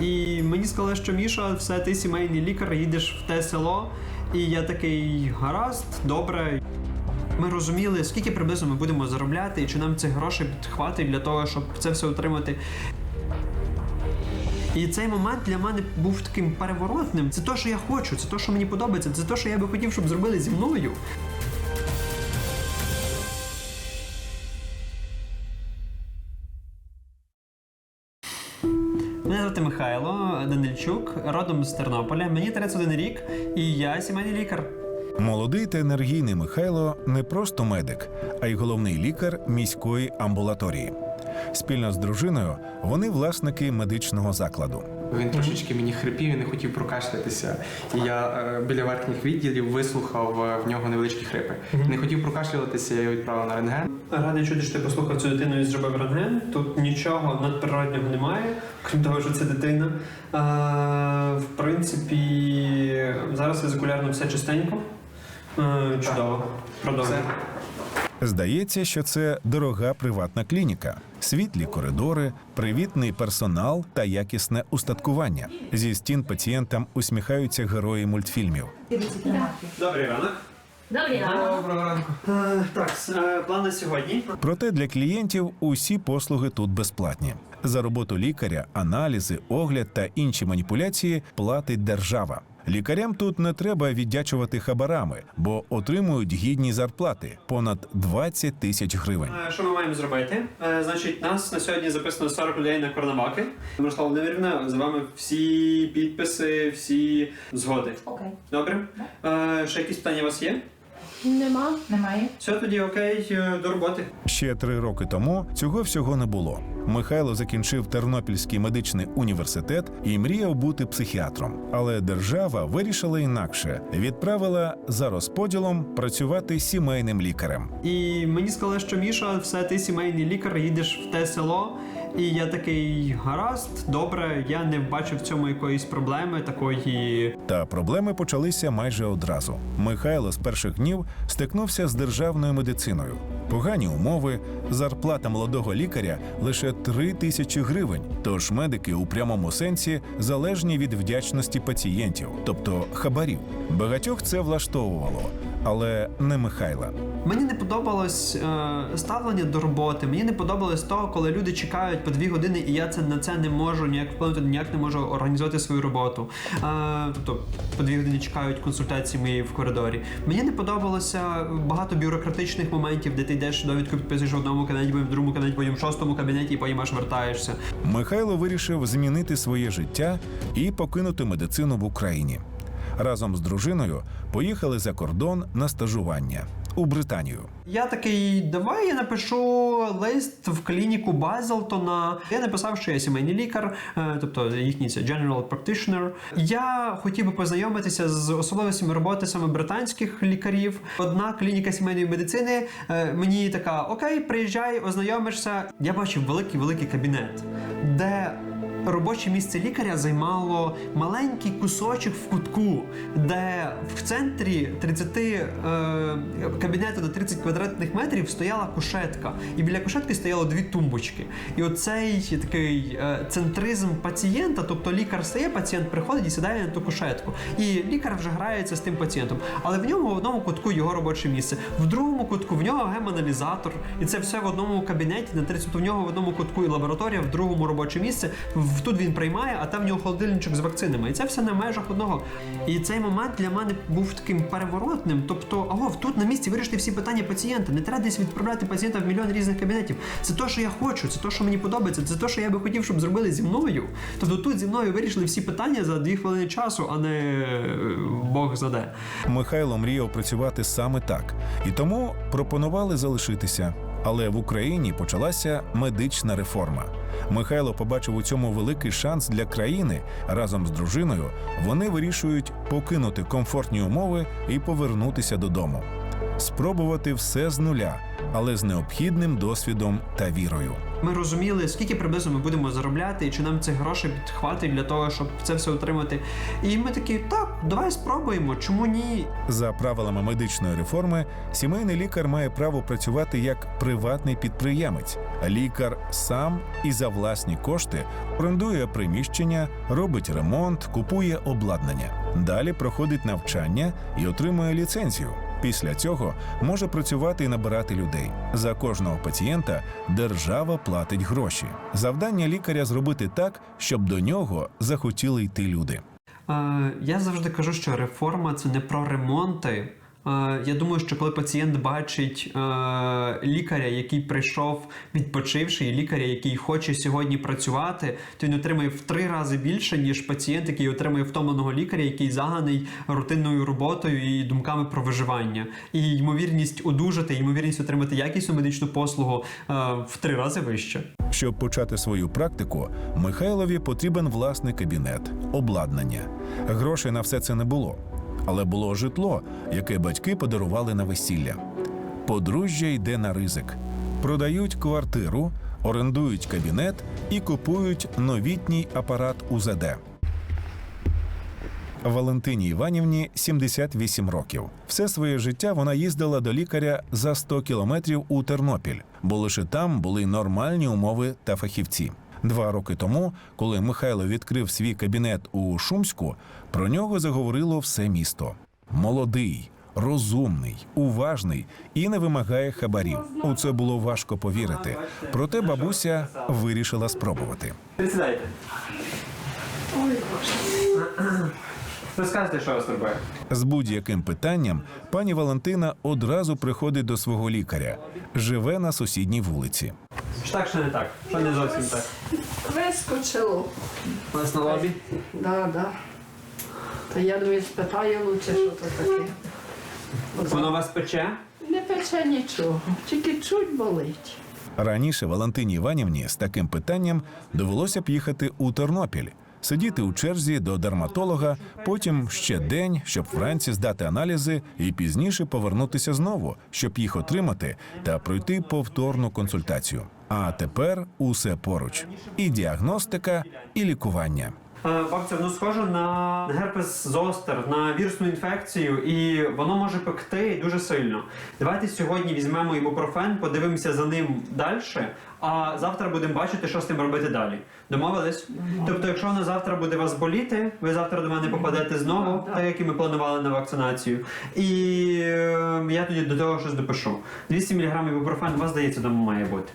І мені сказали, що Міша, все, ти сімейний лікар, їдеш в те село. І я такий гаразд, добре. Ми розуміли, скільки приблизно ми будемо заробляти, і чи нам цих грошей хватить для того, щоб це все отримати. І цей момент для мене був таким переворотним. Це те, що я хочу, це те, що мені подобається, це те, що я би хотів, щоб зробили зі мною. Михайло Данильчук, родом з Тернополя. Мені 31 рік, і я сімейний лікар. Молодий та енергійний Михайло не просто медик, а й головний лікар міської амбулаторії. Спільно з дружиною вони власники медичного закладу. Він трошечки мені хрипів і не хотів прокашлятися. І я е, біля верхніх відділів вислухав е, в нього невеличкі хрипи. Не хотів прокашлюватися, я його відправив на рентген. Радий чути, що ти послухав цю дитину і зробив рентген. Тут нічого надприроднього немає, крім того, що це дитина. А, в принципі, зараз візикулярно все чистенько. Е, чудово. Продовжуй. Все. Здається, що це дорога приватна клініка, світлі коридори, привітний персонал та якісне устаткування. Зі стін пацієнтам усміхаються герої мультфільмів. Добрий ранок. Добрий ранок. Доброго ранку. Е, так, е, план на сьогодні. Проте для клієнтів усі послуги тут безплатні. За роботу лікаря, аналізи, огляд та інші маніпуляції платить держава. Лікарям тут не треба віддячувати хабарами, бо отримують гідні зарплати понад 20 тисяч гривень. Е, Що ми маємо зробити? Е, Значить, нас на сьогодні записано 40 людей на коронаваки. Мирослава Володимирівна, з вами всі підписи, всі згоди. Окей. Добре? Е, Ще якісь питання у вас є? Нема. Немає. Все тоді окей, е, до роботи. Ще три роки тому цього всього не було. Михайло закінчив Тернопільський медичний університет і мріяв бути психіатром. Але держава вирішила інакше відправила за розподілом працювати сімейним лікарем. І мені сказали, що Міша, все, ти сімейний лікар, їдеш в те село. І я такий гаразд, добре, я не бачив в цьому якоїсь проблеми такої. Та проблеми почалися майже одразу. Михайло з перших днів стикнувся з державною медициною. Погані умови, зарплата молодого лікаря лише 3 тисячі гривень. Тож медики у прямому сенсі залежні від вдячності пацієнтів, тобто хабарів. Багатьох це влаштовувало, але не Михайла. Мені не подобалось е, ставлення до роботи. Мені не подобалось того, коли люди чекають по дві години, і я це на це не можу ніяк вплинути, ніяк не можу організувати свою роботу. Е, тобто по дві години чекають консультації мої в коридорі. Мені не подобалося багато бюрократичних моментів, де ти йдеш довідку підписуєш в одному кабінеті, потім в другому кабінеті, потім в шостому кабінеті, і потім аж вертаєшся. Михайло вирішив змінити своє життя і покинути медицину в Україні. Разом з дружиною поїхали за кордон на стажування у Британію. Я такий, давай я напишу лист в клініку Базелтона. Я написав, що я сімейний лікар, е, тобто їхній це General Practitioner. Я хотів би познайомитися з особливостями роботи саме британських лікарів. Одна клініка сімейної медицини е, мені така: Окей, приїжджай, ознайомишся. Я бачив великий великий кабінет, де робоче місце лікаря займало маленький кусочок в кутку, де в центрі 30 е, кабінету на 30 квадратних метрів стояла кушетка, і біля кушетки стояло дві тумбочки. І оцей такий е, центризм пацієнта, тобто лікар стає, пацієнт приходить і сідає на ту кушетку. І лікар вже грається з тим пацієнтом. Але в ньому в одному кутку його робоче місце, в другому кутку в нього гемоаналізатор, і це все в одному кабінеті на 30, в нього в одному кутку і лабораторія, в другому робоче місце. В тут він приймає, а там в нього холодильничок з вакцинами. І це все на межах одного. І цей момент для мене був таким переворотним. Тобто, аго, тут на місці вирішити всі питання пацієнта. Не треба десь відправляти пацієнта в мільйон різних кабінетів. Це те, що я хочу, це те, що мені подобається, це те, що я би хотів, щоб зробили зі мною. Тобто тут зі мною вирішили всі питання за дві хвилини часу, а не е, Бог заде. Михайло мріяв працювати саме так, і тому пропонували залишитися. Але в Україні почалася медична реформа. Михайло побачив у цьому великий шанс для країни. Разом з дружиною вони вирішують покинути комфортні умови і повернутися додому, спробувати все з нуля, але з необхідним досвідом та вірою. Ми розуміли, скільки приблизно ми будемо заробляти, і чи нам цих грошей підхватить для того, щоб це все отримати. І ми такі, так, давай спробуємо, чому ні? За правилами медичної реформи, сімейний лікар має право працювати як приватний підприємець. Лікар сам і за власні кошти орендує приміщення, робить ремонт, купує обладнання. Далі проходить навчання і отримує ліцензію. Після цього може працювати і набирати людей. За кожного пацієнта держава платить гроші. Завдання лікаря зробити так, щоб до нього захотіли йти люди. Е, я завжди кажу, що реформа це не про ремонти. Е, Я думаю, що коли пацієнт бачить е, лікаря, який прийшов відпочивши, і лікаря, який хоче сьогодні працювати, то він отримає в три рази більше, ніж пацієнт, який отримує втомленого лікаря, який заганий рутинною роботою і думками про виживання. І ймовірність одужати, ймовірність отримати якісну медичну послугу е, в три рази вище. Щоб почати свою практику, Михайлові потрібен власний кабінет, обладнання. Грошей на все це не було, але було житло, яке батьки подарували на весілля. Подружжя йде на ризик, продають квартиру, орендують кабінет і купують новітній апарат УЗД. Валентині Іванівні 78 років. Все своє життя вона їздила до лікаря за 100 кілометрів у Тернопіль, бо лише там були нормальні умови та фахівці. Два роки тому, коли Михайло відкрив свій кабінет у Шумську, про нього заговорило все місто. Молодий, розумний, уважний і не вимагає хабарів. У це було важко повірити. Проте бабуся вирішила спробувати. Присідайте. Розказуйте, що вас турбує. З будь-яким питанням пані Валентина одразу приходить до свого лікаря, живе на сусідній вулиці. Що так, що не так? Що не зовсім так? Вискочило. У нас на лобі? Да, да. Та я думаю, спитаю лучше, що то таке. Воно вас пече? Не пече нічого, тільки чуть болить. Раніше Валентині Іванівні з таким питанням довелося б їхати у Тернопіль, сидіти у черзі до дерматолога, потім ще день, щоб вранці здати аналізи, і пізніше повернутися знову, щоб їх отримати та пройти повторну консультацію. А тепер усе поруч: і діагностика, і лікування. Е, Бабця, воно схоже на герпес зостер, на вірусну інфекцію, і воно може пекти дуже сильно. Давайте сьогодні візьмемо ібупрофен, подивимося за ним далі, а завтра будемо бачити, що з тим робити далі. Домовились? Тобто, якщо воно завтра буде вас боліти, ви завтра до мене попадете знову, так як і ми планували на вакцинацію. І е, я тоді до того щось допишу. 200 мг ібупрофен у вас здається, дома має бути.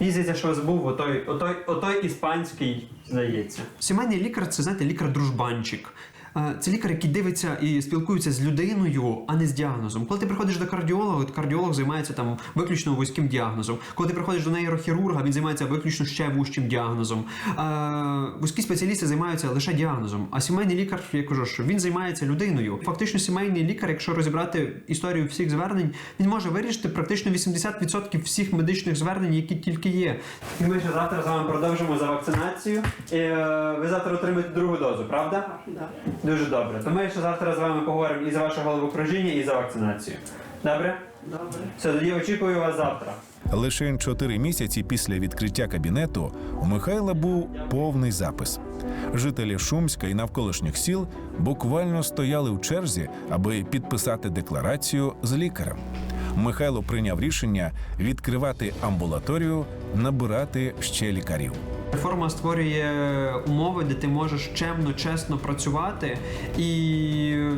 Мені здається, що у вас був отой, отой, отой іспанський, здається. Сімейний лікар це знаєте, лікар-дружбанчик. Е, Це лікар, який дивиться і спілкується з людиною, а не з діагнозом. Коли ти приходиш до кардіолога, то кардіолог займається там виключно вузьким діагнозом. Коли ти приходиш до нейрохірурга, він займається виключно ще вужчим діагнозом. Е, Вузькі спеціалісти займаються лише діагнозом. А сімейний лікар, я кажу, що він займається людиною. Фактично, сімейний лікар, якщо розібрати історію всіх звернень, він може вирішити практично 80% всіх медичних звернень, які тільки є. І ми ще завтра з вами продовжимо за вакцинацію. Е, Ви завтра отримаєте другу дозу, правда? Да. Дуже добре. То ми ще завтра з вами поговоримо і за ваше головокружіння, і за вакцинацію. Добре? Добре. Все, тоді очікую вас завтра. Лише чотири місяці після відкриття кабінету у Михайла був повний запис. Жителі Шумська і навколишніх сіл буквально стояли у черзі, аби підписати декларацію з лікарем. Михайло прийняв рішення відкривати амбулаторію, набирати ще лікарів. Реформа створює умови, де ти можеш чемно, чесно працювати і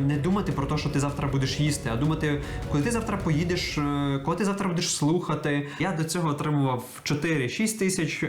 не думати про те, що ти завтра будеш їсти, а думати, коли ти завтра поїдеш, е, коли ти завтра будеш слухати. Я до цього отримував 4-6 тисяч е,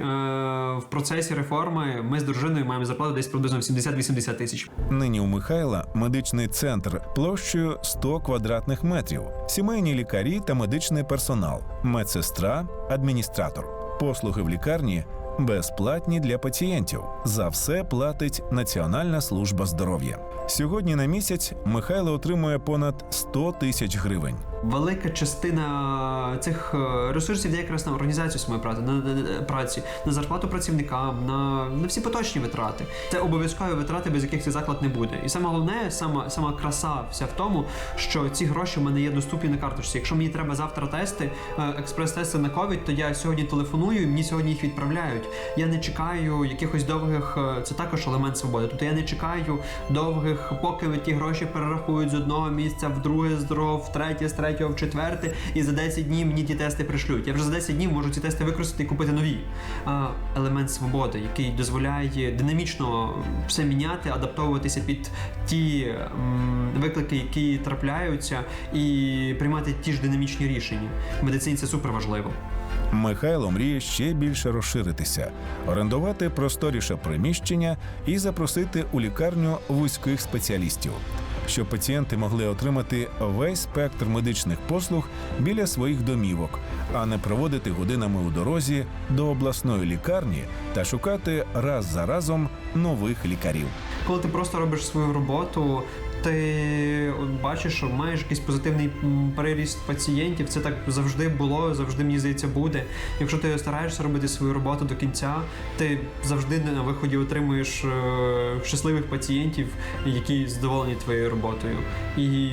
в процесі реформи. Ми з дружиною маємо зарплату десь приблизно 70-80 тисяч. Нині у Михайла медичний центр площею 100 квадратних метрів, сімейні лікарі та медичний персонал, медсестра, адміністратор. Послуги в лікарні безплатні для пацієнтів. За все платить Національна служба здоров'я. Сьогодні на місяць Михайло отримує понад 100 тисяч гривень. Велика частина цих е, ресурсів йде якраз на організацію самої праці, на, на- на- праці, на зарплату працівникам, на, на всі поточні витрати. Це обов'язкові витрати, без яких цей заклад не буде. І саме головне, сама, сама краса вся в тому, що ці гроші в мене є доступні на карточці. Якщо мені треба завтра тести, е, експрес-тести на ковід, то я сьогодні телефоную і мені сьогодні їх відправляють. Я не чекаю якихось довгих, е, це також елемент свободи. Тобто я не чекаю довгих, поки ті гроші перерахують з одного місця в друге, з другого, в третє, з третього, в четверте, і за 10 днів мені ті тести пришлють. Я вже за 10 днів можу ці тести використати і купити нові. А, елемент свободи, який дозволяє динамічно все міняти, адаптовуватися під ті м, виклики, які трапляються, і приймати ті ж динамічні рішення. В медицині це супер важливо. Михайло мріє ще більше розширитися, орендувати просторіше приміщення і запросити у лікарню вузьких спеціалістів, щоб пацієнти могли отримати весь спектр медичних послуг біля своїх домівок, а не проводити годинами у дорозі до обласної лікарні та шукати раз за разом нових лікарів. Коли ти просто робиш свою роботу, ти от бачиш, що маєш якийсь позитивний м, переріст пацієнтів. Це так завжди було, завжди мені здається буде. Якщо ти стараєшся робити свою роботу до кінця, ти завжди на виході отримуєш е, щасливих пацієнтів, які задоволені твоєю роботою. І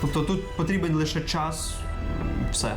тобто тут потрібен лише час, все.